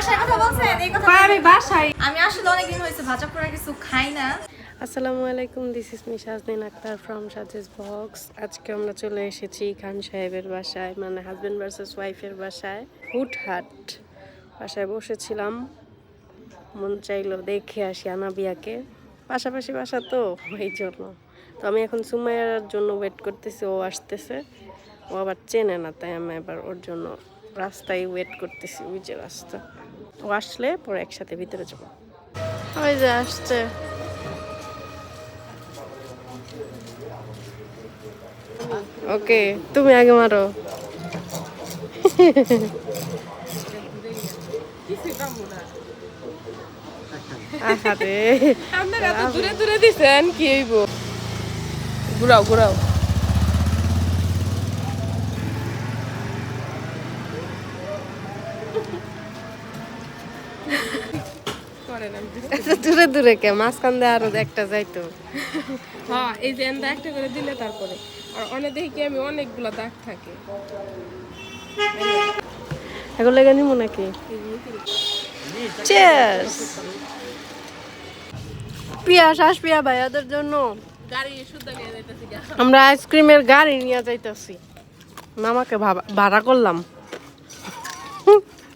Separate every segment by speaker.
Speaker 1: আসার কথা বলছেন? এই কথা
Speaker 2: আমি বাসায়।
Speaker 1: আমি আসলে অনেকদিন হয়েছে ভাজা পোড়া কিছু খাই না।
Speaker 2: আসসালামু আলাইকুম দিস মি আক্তার ফ্রম সাজেস বক্স আজকে আমরা চলে এসেছি খান সাহেবের বাসায় মানে হাজবেন্ড ভার্সেস ওয়াইফের বাসায় হুটহাট। বাসায় বসেছিলাম মন চাইলো দেখে আসি আনাবিয়াকে। পাশাপাশি বাসা তো এই জন্য। তো আমি এখন সুমাইয়ার জন্য ওয়েট করতেছি ও আসতেছে। ও আবার চেনে না তাই আমি এবার ওর জন্য রাস্তায় ওয়েট করতেছি ওই যে রাস্তা। ও আসলে পরে একসাথে ভিতরে যাব। ওই যে আসছে। ওকে তুমি আগে মারো।
Speaker 3: দূরে দূরে দিছেন কি হইব? ঘুরাও ঘুরাও।
Speaker 2: এত দূরে দূরে কে? মাঝখান দিয়ে আরও একটা যাইতো।
Speaker 3: হ্যাঁ এই যে এন্দা একটা করে দিলে তারপরে। আর অনেক দেখি আমি অনেকগুলো দাগ থাকে।
Speaker 2: এগুলো লেগে নিবো নাকি? চিয়ার্স পিয়া শ্বাস পিয়া ভাইয়াদের জন্য।
Speaker 3: গাড়ি নিয়ে যাইতেছি গা।
Speaker 2: আমরা আইসক্রিমের গাড়ি নিয়ে যাইতেছি। মামাকে ভাড়া করলাম।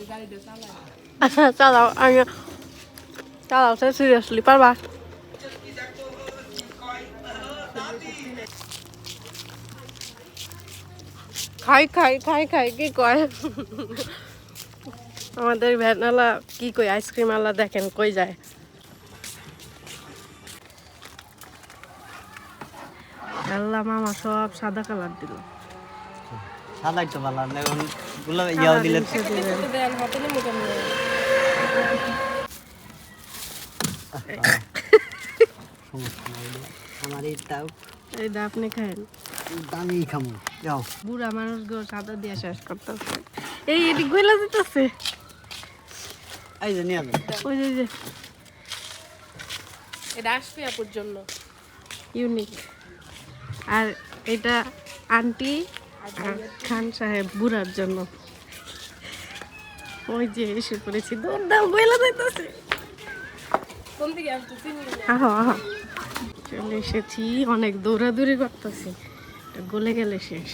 Speaker 3: চালায়
Speaker 2: চালাও। আমি চালাও সে সিরিয়াসলি পারবা? খাই খাই খাই খাই কি কয়? আমাদের ভ্যানালা কি কই আইসক্রিম আলা দেখেন কই যায়। আল্লাহ মামা সব সাদা কালার দিল।
Speaker 4: সাদাই তো ভালো গুলো ইয়াও দিলে আমার
Speaker 2: এই দা আপনি খায়েন।
Speaker 4: দামি খামু যাও।
Speaker 2: বুড়া মানুষ গো সাদা দিয়ে শেষ করতেছে। এই এটি গইলা দিতেছে
Speaker 4: এই যে নিয়ে
Speaker 2: ওই যে, যে।
Speaker 3: এটা আসবে আপুর জন্য।
Speaker 2: ইউনিক আর এটা আন্টি আর খান সাহেব বুড়ার জন্য। ওই যে এসে পড়েছি। দৌড় দাও গইলা দিতেছে
Speaker 3: কোন দিকে আসতে চিনি না।
Speaker 2: আহো আহো চলে এসেছি অনেক দৌড়াদৌড়ি করতেছি গলে গেলে শেষ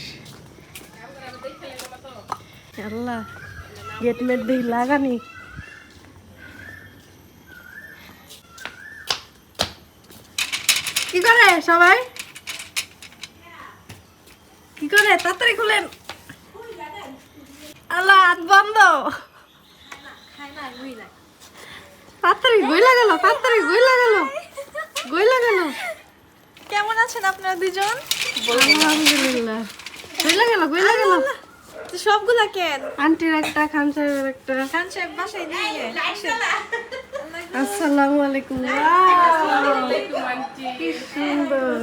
Speaker 2: আল্লাহ গেট মেট দিয়ে লাগানি কি করে সবাই কি করে তাড়াতাড়ি খুলেন আল্লাহ বন্ধ
Speaker 1: খাই না না
Speaker 2: গইলা গেল তাড়াতাড়ি গইলা গেল। গইলা গেল।
Speaker 1: কেমন আছেন আপনারা দুজন
Speaker 2: আলহামদুলিল্লাহ। গইলা গেল গইলা গেল।
Speaker 1: তো সবগুলা কেন?
Speaker 2: আন্টির একটা খান সাহেবের একটা।
Speaker 1: খান সাহেব বাসায় নিয়ে
Speaker 2: আসসালামু আলাইকুম। কি সুন্দর।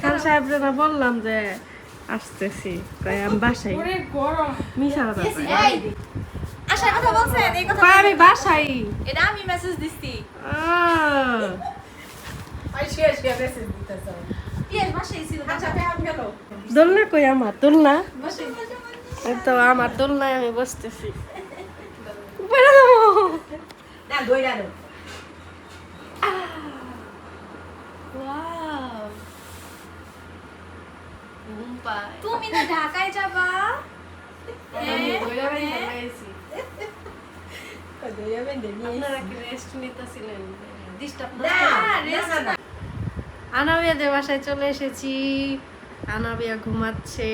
Speaker 2: খান সাহেব না বললাম যে আসতেছি। তাই আমি বাসাই
Speaker 3: ওরে
Speaker 2: মিশা কথা
Speaker 1: বলছেন? এই কথা
Speaker 2: আমি বাসাই
Speaker 1: এটা আমি মেসেজ দিছি বাসায় ছিল।
Speaker 2: দোলনা কই? আমার দোলনা? এই তো আমার দোলনায় আমি বসতেছি।
Speaker 1: তুমি না ঢাকায় যাবা?
Speaker 2: বাসায় চলে এসেছি। আনাবিয়া ঘুমাচ্ছে।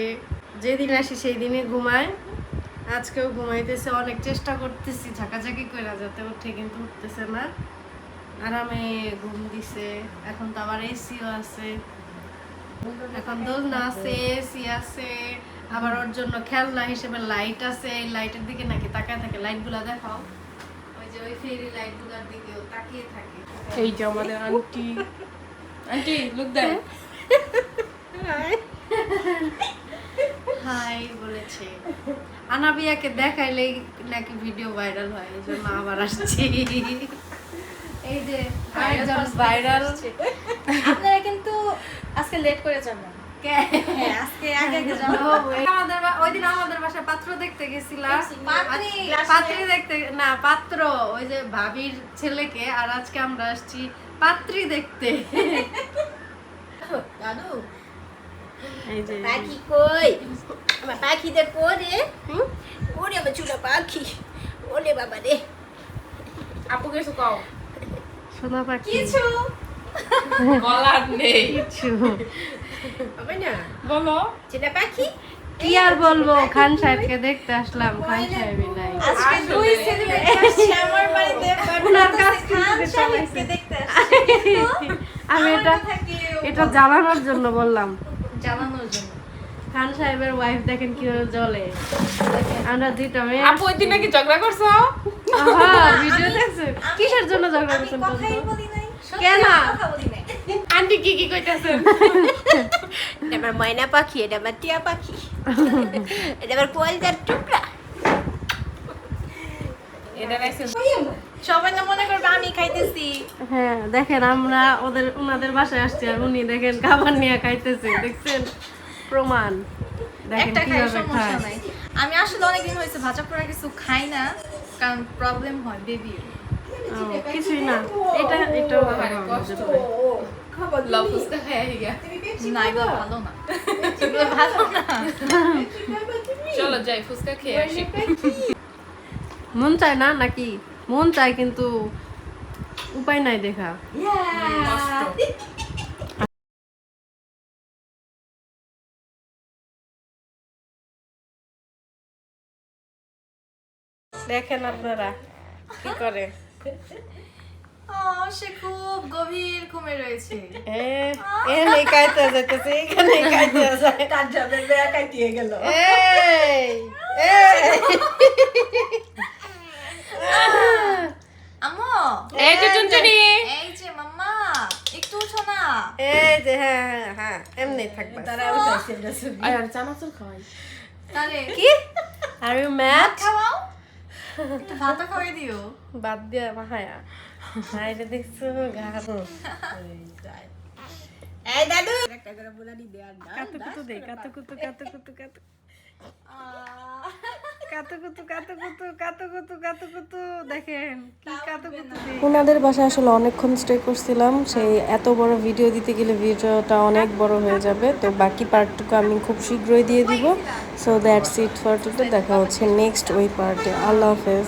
Speaker 2: যেদিন আসি সেই দিনই ঘুমায়। আজকেও ঘুমাইতেছে, অনেক চেষ্টা করতেছি, ঝাঁকাঝাঁকি করে যাতে উঠে, কিন্তু উঠতেছে না। আরামে ঘুম দিছে। এখন তো আবার এসিও আছে। এখন দোলনা আছে এসি আছে। আবার ওর জন্য খেলনা হিসেবে লাইট আছে এই লাইটের দিকে নাকি তাকায় থাকে লাইটগুলো দেখাও। ওই যে ওই ফেরি লাইটগুলোর দিকেও তাকিয়ে থাকে।
Speaker 3: এই যে আমাদের aunty aunty look then
Speaker 2: hi বলেছে। আনাবিয়াকে দেখাইলে নাকি ভিডিও ভাইরাল হয় এই জন্য আবার আসছি। এই যে ভাইরাল
Speaker 1: আপনারা কিন্তু আজকে লেট করে যাবেন। হ্যাঁ আজকে আগে আগে যাব
Speaker 2: আমাদের বা- ওই দিন আমাদের বাসায় বাসায় পাত্র দেখতে গেছিলাম।
Speaker 1: পাত্রী।
Speaker 2: পাত্রী দেখতে না পাত্র ওই যে ভাবির ছেলেকে আর আজকে আমরা আসছি পাত্রী দেখতে।
Speaker 1: দাদু
Speaker 5: পাখি কই? আমার পাখিদের পরে হুম? ওরে আমার চুলা পাখি। ওরে বাবা রে।
Speaker 3: আপু কিছু কও?
Speaker 2: সোনা পাখি।
Speaker 1: কিছু।
Speaker 3: বলার নেই।
Speaker 2: কিছু।
Speaker 5: হবে না
Speaker 3: বলো।
Speaker 5: চুলা পাখি
Speaker 2: কি আর বলব? খান সাহেবকে দেখতে আসলাম খান সাহেবই নাই।
Speaker 1: আজকে দুই সেলিব্রিটি আমার বাড়িতে
Speaker 2: ওনার কাছ
Speaker 1: খান সাহেবকে দেখতে আসছে।
Speaker 2: আমি এটা এটা জানানোর জন্য বললাম।
Speaker 1: জানানোর জন্য।
Speaker 2: খান সাহেবের ওয়াইফ দেখেন কীভাবে জ্বলে। আমরা দুইটা মেয়ে
Speaker 3: আপু ওই দিন নাকি ঝগড়া করছ?
Speaker 2: ভিডিও দেখছেন? কিসের জন্য ঝগড়া
Speaker 1: সত্যি
Speaker 2: কেন?
Speaker 3: আন্টি কি কি কইতাছেন
Speaker 5: এটা আমার ময়না পাখি এটা আমার টিয়া পাখি। এটা আমার কলজার টুকরা।
Speaker 3: এটা
Speaker 1: সবাই না মনে করবে আমি খাইতেছি।
Speaker 2: হ্যাঁ দেখেন আমরা ওদের ওনাদের বাসায় আসছি আর উনি দেখেন খাবার নিয়ে খাইতেছে দেখছেন? প্রমাণ। দেখেন কীভাবে খায়।
Speaker 1: আমি আসলে অনেকদিন হয়েছে ভাজা পোড়া কিছু খাই না কারণ প্রবলেম হয় বেবি
Speaker 2: কিছুই না। এটা
Speaker 3: ফুসকা খাই গিয়া
Speaker 1: না এগুলো ভালো না। এগুলো ভালো না।
Speaker 3: চলো যাই ফুসকা খেয়ে আসি।
Speaker 2: মন চায় না নাকি? মন চায় কিন্তু উপায় নাই দেখা। দেখেন আপনারা কি করে
Speaker 1: সে খুব গভীর ঘুমে রয়েছে।
Speaker 2: এ এখানে কাইতে যাইতেছে এখানে কাইতে যায়
Speaker 5: তার জবের বেয়া কাটিয়ে গেল।
Speaker 2: এই এই
Speaker 1: আম্মু।
Speaker 3: এই যে চুনচুনি
Speaker 1: এই যে মাম্মা একটু উঠো না।
Speaker 2: এই যে হ্যাঁ হ্যাঁ হ্যাঁ এমনি থাকবা।
Speaker 5: তারা উঠাইছে
Speaker 3: আর আর চানাচুর খাওয়াই।
Speaker 1: তাহলে
Speaker 2: কি? আর ইউ ম্যাট
Speaker 1: খাওয়াও? ভাতও খাওয়াই দিও?
Speaker 2: বাদ দিয়া মাহায়া বাইরে দেখছ? ঘাড়
Speaker 5: এই দাদু! একটা করে বুলানি দে কত
Speaker 2: কাতুকুতু দে কাতুকুতু কত কাতু কাতুকুতু কাতুকুতু কাতুকুতু কাতুকুতু দেখেন কি কাতুকুতু ওনাদের বাসায় আসলে অনেকক্ষণ স্টে করছিলাম। সেই এত বড় ভিডিও দিতে গেলে ভিডিওটা অনেক বড় হয়ে যাবে। তো বাকি পার্টটুকু আমি খুব শীঘ্রই দিয়ে দিব। So that's it for today দেখা হচ্ছে নেক্সট ওই পার্টে আল্লাহ হাফেজ।